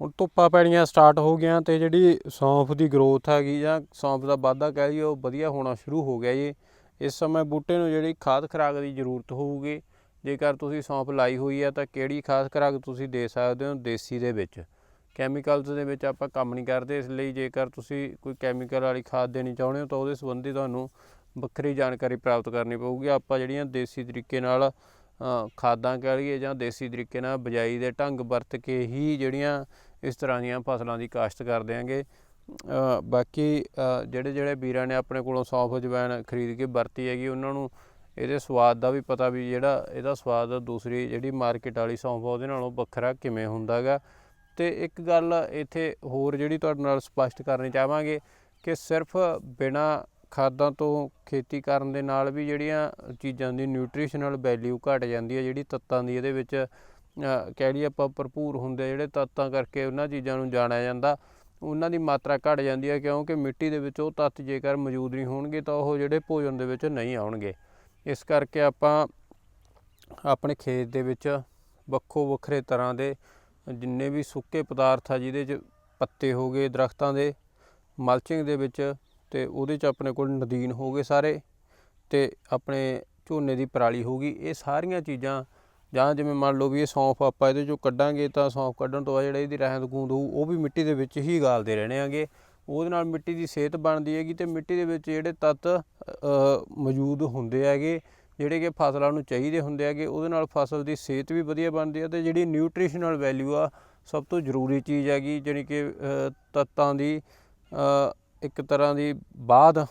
ਹੁਣ ਧੁੱਪਾਂ ਪੈਣੀਆਂ ਸਟਾਰਟ ਹੋ ਗਈਆਂ ਤੇ ਜਿਹੜੀ ਸੌਂਫ ਦੀ ਗਰੋਥ ਹੈਗੀ ਜਾਂ ਸੌਂਫ ਦਾ ਵਾਧਾ ਕਹਿ ਲਈਏ, ਉਹ ਵਧੀਆ ਹੋਣਾ ਸ਼ੁਰੂ ਹੋ ਗਿਆ ਜੀ। ਇਸ ਸਮੇਂ ਬੂਟੇ ਨੂੰ ਜਿਹੜੀ ਖਾਦ ਖੁਰਾਕ ਦੀ ਜ਼ਰੂਰਤ ਹੋਊਗੀ, ਜੇਕਰ ਤੁਸੀਂ ਸੌਂਫ ਲਾਈ ਹੋਈ ਹੈ ਤਾਂ ਕਿਹੜੀ ਖਾਦ ਖੁਰਾਕ ਤੁਸੀਂ ਦੇ ਸਕਦੇ ਹੋ ਦੇਸੀ ਦੇ ਵਿੱਚ? ਕੈਮੀਕਲਸ ਦੇ ਵਿੱਚ ਆਪਾਂ ਕੰਮ ਨਹੀਂ ਕਰਦੇ, ਇਸ ਲਈ ਜੇਕਰ ਤੁਸੀਂ ਕੋਈ ਕੈਮੀਕਲ ਵਾਲੀ ਖਾਦ ਦੇਣੀ ਚਾਹੁੰਦੇ ਹੋ ਤਾਂ ਉਹਦੇ ਸੰਬੰਧੀ ਤੁਹਾਨੂੰ ਵੱਖਰੀ ਜਾਣਕਾਰੀ ਪ੍ਰਾਪਤ ਕਰਨੀ ਪਊਗੀ। ਆਪਾਂ ਜਿਹੜੀਆਂ ਦੇਸੀ ਤਰੀਕੇ ਨਾਲ ਖਾਦਾਂ ਕਹਿ ਲਈਏ ਜਾਂ ਦੇਸੀ ਤਰੀਕੇ ਨਾਲ ਬਿਜਾਈ ਦੇ ਢੰਗ ਵਰਤ ਕੇ ਹੀ ਜਿਹੜੀਆਂ ਇਸ ਤਰ੍ਹਾਂ ਦੀਆਂ ਫਸਲਾਂ ਦੀ ਕਾਸ਼ਤ ਕਰ ਦਿਆਂਗੇ ਬਾਕੀ ਜਿਹੜੇ ਜਿਹੜੇ ਵੀਰਾਂ ਨੇ ਆਪਣੇ ਕੋਲੋਂ ਸੌਂਫ ਅਜਵਾਇਣ ਖਰੀਦ ਕੇ ਵਰਤੀ ਹੈਗੀ, ਉਹਨਾਂ ਨੂੰ ਇਹਦੇ ਸਵਾਦ ਦਾ ਵੀ ਪਤਾ ਵੀ ਜਿਹੜਾ ਇਹਦਾ ਸਵਾਦ ਦੂਸਰੀ ਜਿਹੜੀ ਮਾਰਕੀਟ ਵਾਲੀ ਸੌਂਫ ਆ, ਉਹਦੇ ਨਾਲੋਂ ਵੱਖਰਾ ਕਿਵੇਂ ਹੁੰਦਾਗਾ ਤੇ ਇੱਕ ਗੱਲ ਇੱਥੇ ਹੋਰ ਜਿਹੜੀ ਤੁਹਾਡੇ ਨਾਲ ਸਪਸ਼ਟ ਕਰਨੀ ਚਾਹਾਂਗੇ ਕਿ ਸਿਰਫ ਬਿਨਾ ਖਾਦਾਂ ਤੋਂ ਖੇਤੀ ਕਰਨ ਦੇ ਨਾਲ ਵੀ ਜਿਹੜੀਆਂ ਚੀਜ਼ਾਂ ਦੀ ਨਿਊਟ੍ਰੀਸ਼ਨਲ ਵੈਲਿਊ ਘਟ ਜਾਂਦੀ ਹੈ, ਜਿਹੜੀ ਤੱਤਾਂ ਦੀ, ਇਹਦੇ ਵਿੱਚ ਕਹਿ ਲਈਏ ਆਪਾਂ ਭਰਪੂਰ ਹੁੰਦੇ ਜਿਹੜੇ ਤੱਤਾਂ ਕਰਕੇ ਉਹਨਾਂ ਚੀਜ਼ਾਂ ਨੂੰ ਜਾਣਿਆ ਜਾਂਦਾ, ਉਹਨਾਂ ਦੀ ਮਾਤਰਾ ਘਟ ਜਾਂਦੀ ਹੈ ਕਿਉਂਕਿ ਮਿੱਟੀ ਦੇ ਵਿੱਚ ਉਹ ਤੱਤ ਜੇਕਰ ਮੌਜੂਦ ਨਹੀਂ ਹੋਣਗੇ ਤਾਂ ਉਹ ਜਿਹੜੇ ਭੋਜਨ ਦੇ ਵਿੱਚ ਨਹੀਂ ਆਉਣਗੇ। ਇਸ ਕਰਕੇ ਆਪਾਂ ਆਪਣੇ ਖੇਤ ਦੇ ਵਿੱਚ ਵੱਖੋ ਵੱਖਰੇ ਤਰ੍ਹਾਂ ਦੇ ਜਿੰਨੇ ਵੀ ਸੁੱਕੇ ਪਦਾਰਥ ਆ, ਜਿਹਦੇ 'ਚ ਪੱਤੇ ਹੋ ਗਏ, ਦਰਖਤਾਂ ਦੇ, ਮਲਚਿੰਗ ਦੇ ਵਿੱਚ, ਤੇ ਉਹਦੇ 'ਚ ਆਪਣੇ ਕੋਲ ਨਦੀਨ ਹੋ ਗਏ ਸਾਰੇ, ਤੇ ਆਪਣੇ ਝੋਨੇ ਦੀ ਪਰਾਲੀ ਹੋ ਗਈ, ਇਹ ਸਾਰੀਆਂ ਚੀਜ਼ਾਂ ਜਾਂ ਜਿਵੇਂ ਮੰਨ ਲਓ ਵੀ ਇਹ ਸੌਂਫ ਆਪਾਂ ਇਹਦੇ ਚੋਂ ਕੱਢਾਂਗੇ ਤਾਂ ਸੌਂਫ ਕੱਢਣ ਤੋਂ ਬਾਅਦ ਜਿਹੜਾ ਇਹਦੀ ਰਹਿੰਦ ਖੂੰਦ ਹੋਊ, ਉਹ ਵੀ ਮਿੱਟੀ ਦੇ ਵਿੱਚ ਹੀ ਗਾਲਦੇ ਰਹਿਣੇ ਆਗੇ। ਉਹਦੇ ਨਾਲ ਮਿੱਟੀ ਦੀ ਸਿਹਤ ਬਣਦੀ ਹੈਗੀ ਤੇ ਮਿੱਟੀ ਦੇ ਵਿੱਚ ਜਿਹੜੇ ਤੱਤ ਮੌਜੂਦ ਹੁੰਦੇ ਹੈਗੇ, ਜਿਹੜੇ ਕਿ ਫਸਲਾਂ ਨੂੰ ਚਾਹੀਦੇ ਹੁੰਦੇ ਹੈਗੇ, ਉਹਦੇ ਨਾਲ ਫਸਲ ਦੀ ਸਿਹਤ ਵੀ ਵਧੀਆ ਬਣਦੀ ਹੈ ਤੇ ਜਿਹੜੀ ਨਿਊਟ੍ਰੀਸ਼ਨਲ ਵੈਲਿਊ ਆ, ਸਭ ਤੋਂ ਜ਼ਰੂਰੀ ਚੀਜ਼ ਹੈਗੀ ਜਿਹੜੀ ਕਿ ਤੱਤਾਂ ਦੀ ਇੱਕ ਤਰ੍ਹਾਂ ਦੀ ਬਾਦ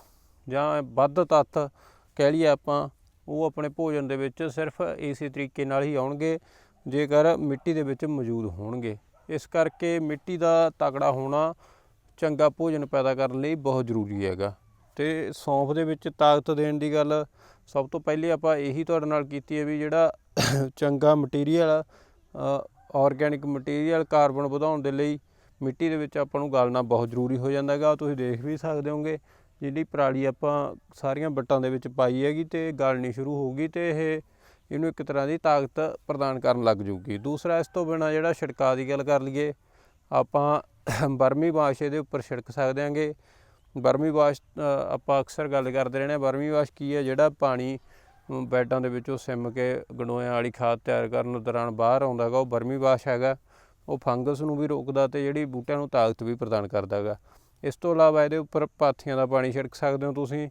ਜਾਂ ਵੱਧ ਤੱਤ ਕਹਿ ਲਈਏ ਆਪਾਂ ਉਹ ਆਪਣੇ ਭੋਜਨ ਦੇ ਵਿੱਚ ਸਿਰਫ ਇਸੇ ਤਰੀਕੇ ਨਾਲ ਹੀ ਆਉਣਗੇ, ਜੇਕਰ ਮਿੱਟੀ ਦੇ ਵਿੱਚ ਮੌਜੂਦ ਹੋਣਗੇ। ਇਸ ਕਰਕੇ ਮਿੱਟੀ ਦਾ ਤਕੜਾ ਹੋਣਾ ਚੰਗਾ ਭੋਜਨ ਪੈਦਾ ਕਰਨ ਲਈ ਬਹੁਤ ਜ਼ਰੂਰੀ ਹੈਗਾ। ਤੇ ਸੌਂਫ ਦੇ ਵਿੱਚ ਤਾਕਤ ਦੇਣ ਦੀ ਗੱਲ ਸਭ ਤੋਂ ਪਹਿਲੇ ਆਪਾਂ ਇਹੀ ਤੁਹਾਡੇ ਨਾਲ ਕੀਤੀ ਹੈ ਵੀ ਜਿਹੜਾ ਚੰਗਾ ਮਟੀਰੀਅਲ ਆਰਗੈਨਿਕ ਮਟੀਰੀਅਲ ਕਾਰਬਨ ਵਧਾਉਣ ਦੇ ਲਈ ਮਿੱਟੀ ਦੇ ਵਿੱਚ ਆਪਾਂ ਨੂੰ ਗਾਲਣਾ ਬਹੁਤ ਜ਼ਰੂਰੀ ਹੋ ਜਾਂਦਾ ਹੈਗਾ। ਤੁਸੀਂ ਦੇਖ ਵੀ ਸਕਦੇ ਹੋਗੇ ਜਿਹੜੀ ਪਰਾਲੀ ਆਪਾਂ ਸਾਰੀਆਂ ਵੱਟਾਂ ਦੇ ਵਿੱਚ ਪਾਈ ਹੈਗੀ ਤੇ ਗਾਲਣੀ ਸ਼ੁਰੂ ਹੋਊਗੀ ਤੇ ਇਹ ਇਹਨੂੰ ਇੱਕ ਤਰ੍ਹਾਂ ਦੀ ਤਾਕਤ ਪ੍ਰਦਾਨ ਕਰਨ ਲੱਗ ਜੂਗੀ ਦੂਸਰਾ, ਇਸ ਤੋਂ ਬਿਨਾ ਜਿਹੜਾ ਛਿੜਕਾਅ ਦੀ ਗੱਲ ਕਰ ਲਈਏ, ਆਪਾਂ ਬਰਮੀ ਵਾਸ਼ ਇਹਦੇ ਉੱਪਰ ਛਿੜਕ ਸਕਦੇ ਹਾਂਗੇ। ਬਰਮੀ ਵਾਸ਼ ਆਪਾਂ ਅਕਸਰ ਗੱਲ ਕਰਦੇ ਰਹਿੰਦੇ ਹਾਂ, ਬਰਮੀ ਵਾਸ਼ ਕੀ ਹੈ? ਜਿਹੜਾ ਪਾਣੀ ਬੈਡਾਂ ਦੇ ਵਿੱਚੋਂ ਸਿਮ ਕੇ ਗੰਡੋਇਆਂ ਵਾਲੀ ਖਾਦ ਤਿਆਰ ਕਰਨ ਦੌਰਾਨ ਬਾਹਰ ਆਉਂਦਾ ਹੈਗਾ, ਉਹ ਬਰਮੀ ਵਾਸ਼ ਹੈਗਾ, ਉਹ ਫੰਗਸ ਨੂੰ ਵੀ ਰੋਕਦਾ ਤੇ ਜਿਹੜੀ ਬੂਟਿਆਂ ਨੂੰ ਤਾਕਤ ਵੀ ਪ੍ਰਦਾਨ ਕਰਦਾ ਹੈਗਾ। ਇਸ ਤੋਂ ਇਲਾਵਾ ਇਹਦੇ ਉੱਪਰ ਪਾਥੀਆਂ ਦਾ ਪਾਣੀ ਛਿੜਕ ਸਕਦੇ ਹੋ ਤੁਸੀਂ,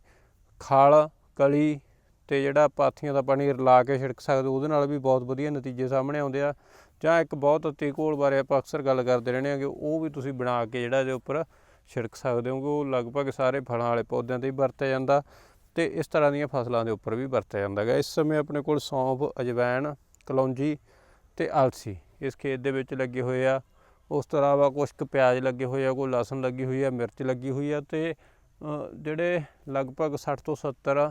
ਖਲ, ਕਲੀ ਤੇ ਜਿਹੜਾ ਪਾਥੀਆਂ ਦਾ ਪਾਣੀ ਰਲਾ ਕੇ ਛਿੜਕ ਸਕਦੇ ਹੋ, ਉਹਦੇ ਨਾਲ ਵੀ ਬਹੁਤ ਵਧੀਆ ਨਤੀਜੇ ਸਾਹਮਣੇ ਆਉਂਦੇ ਆ। ਜਾਂ ਇੱਕ ਬਹੁਤ ਅਤੀ ਘੋਲ ਬਾਰੇ ਆਪਾਂ ਅਕਸਰ ਗੱਲ ਕਰਦੇ ਰਹਿੰਦੇ ਹਾਂ ਕਿ ਉਹ ਵੀ ਤੁਸੀਂ ਬਣਾ ਕੇ ਜਿਹੜਾ ਇਹਦੇ ਉੱਪਰ ਛਿੜਕ ਸਕਦੇ ਹੋ ਕਿ ਉਹ ਲਗਭਗ ਸਾਰੇ ਫਲਾਂ ਵਾਲੇ ਪੌਦਿਆਂ ਤੇ ਹੀ ਵਰਤਿਆ ਜਾਂਦਾ ਤੇ ਇਸ ਤਰ੍ਹਾਂ ਦੀਆਂ ਫਸਲਾਂ ਦੇ ਉੱਪਰ ਵੀ ਵਰਤਿਆ ਜਾਂਦਾ ਹੈਗਾ। ਇਸ ਸਮੇਂ ਆਪਣੇ ਕੋਲ ਸੌਂਫ ਅਜਵਾਇਣ ਕਲੌਂਜੀ ਤੇ ਆਲਸੀ ਇਸ ਖੇਤ ਦੇ ਵਿੱਚ ਲੱਗੇ ਹੋਏ ਆ। ਉਸ ਤੋਂ ਇਲਾਵਾ ਕੁਛ ਕੁ ਪਿਆਜ਼ ਲੱਗੇ ਹੋਏ ਆ, ਕੋਈ ਲਸਣ ਲੱਗੀ ਹੋਈ ਆ, ਮਿਰਚ ਲੱਗੀ ਹੋਈ ਆ ਤੇ ਜਿਹੜੇ ਲਗਭਗ 60 ਤੋਂ 70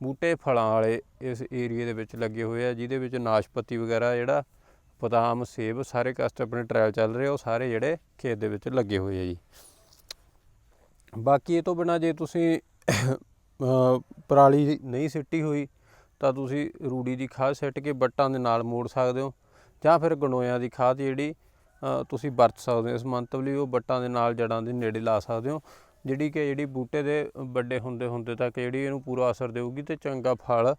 ਬੂਟੇ ਫਲਾਂ ਵਾਲੇ ਇਸ ਏਰੀਏ ਦੇ ਵਿੱਚ ਲੱਗੇ ਹੋਏ ਆ, ਜਿਹਦੇ ਵਿੱਚ ਨਾਸ਼ਪਤੀ ਵਗੈਰਾ ਜਿਹੜਾ ਬਦਾਮ, ਸੇਬ ਸਾਰੇ ਕਸਟ ਆਪਣੇ ਟ੍ਰਾਇਲ ਚੱਲ ਰਹੇ ਉਹ ਸਾਰੇ ਜਿਹੜੇ ਖੇਤ ਦੇ ਵਿੱਚ ਲੱਗੇ ਹੋਏ ਆ ਜੀ। ਬਾਕੀ ਇਹ ਤੋਂ ਬਿਨਾ ਜੇ ਤੁਸੀਂ ਪਰਾਲੀ ਨਹੀਂ ਸਿੱਟੀ ਹੋਈ, ਤਾਂ ਤੁਸੀਂ ਰੂੜੀ ਦੀ ਖਾਦ ਸਿੱਟ ਕੇ ਬੱਟਾਂ ਦੇ ਨਾਲ ਮੋੜ ਸਕਦੇ ਹੋ ਜਾਂ ਫਿਰ ਗਣੋਇਆਂ ਦੀ ਖਾਦ ਜਿਹੜੀ ਤੁਸੀਂ ਵਰਤ ਸਕਦੇ ਹੋ ਇਸ ਮੰਤਵ ਉਹ ਵੱਟਾਂ ਦੇ ਨਾਲ ਜੜਾਂ ਦੇ ਨੇੜੇ ਲਾ ਸਕਦੇ ਹੋ, ਜਿਹੜੀ ਕਿ ਜਿਹੜੀ ਬੂਟੇ ਦੇ ਵੱਡੇ ਹੁੰਦੇ ਹੁੰਦੇ ਤੱਕ ਜਿਹੜੀ ਇਹਨੂੰ ਪੂਰਾ ਅਸਰ ਦੇਊਗੀ ਤੇ ਚੰਗਾ ਫਲ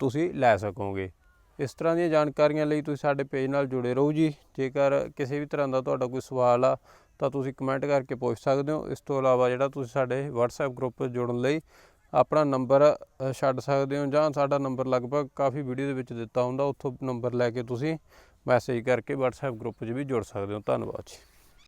ਤੁਸੀਂ ਲੈ ਸਕੋਗੇ। ਇਸ ਤਰ੍ਹਾਂ ਦੀਆਂ ਜਾਣਕਾਰੀਆਂ ਲਈ ਤੁਸੀਂ ਸਾਡੇ ਪੇਜ ਨਾਲ ਜੁੜੇ ਰਹੋ ਜੀ। ਜੇਕਰ ਕਿਸੇ ਵੀ ਤਰ੍ਹਾਂ ਦਾ ਤੁਹਾਡਾ ਕੋਈ ਸਵਾਲ ਆ, ਤਾਂ ਤੁਸੀਂ ਕਮੈਂਟ ਕਰਕੇ ਪੁੱਛ ਸਕਦੇ ਹੋ। ਇਸ ਤੋਂ ਇਲਾਵਾ ਜਿਹੜਾ ਤੁਸੀਂ ਸਾਡੇ WhatsApp ਗਰੁੱਪ ਜੁੜਨ ਲਈ ਆਪਣਾ ਨੰਬਰ ਛੱਡ ਸਕਦੇ ਹੋ ਜਾਂ ਸਾਡਾ ਨੰਬਰ ਲਗਭਗ ਕਾਫੀ ਵੀਡੀਓ ਦੇ ਵਿੱਚ ਦਿੱਤਾ ਹੁੰਦਾ, ਉੱਥੋਂ ਨੰਬਰ ਲੈ ਕੇ ਤੁਸੀਂ ਮੈਸੇਜ ਕਰਕੇ WhatsApp ਗਰੁੱਪ 'ਚ ਵੀ ਜੁੜ ਸਕਦੇ ਹੋ। ਧੰਨਵਾਦ ਜੀ।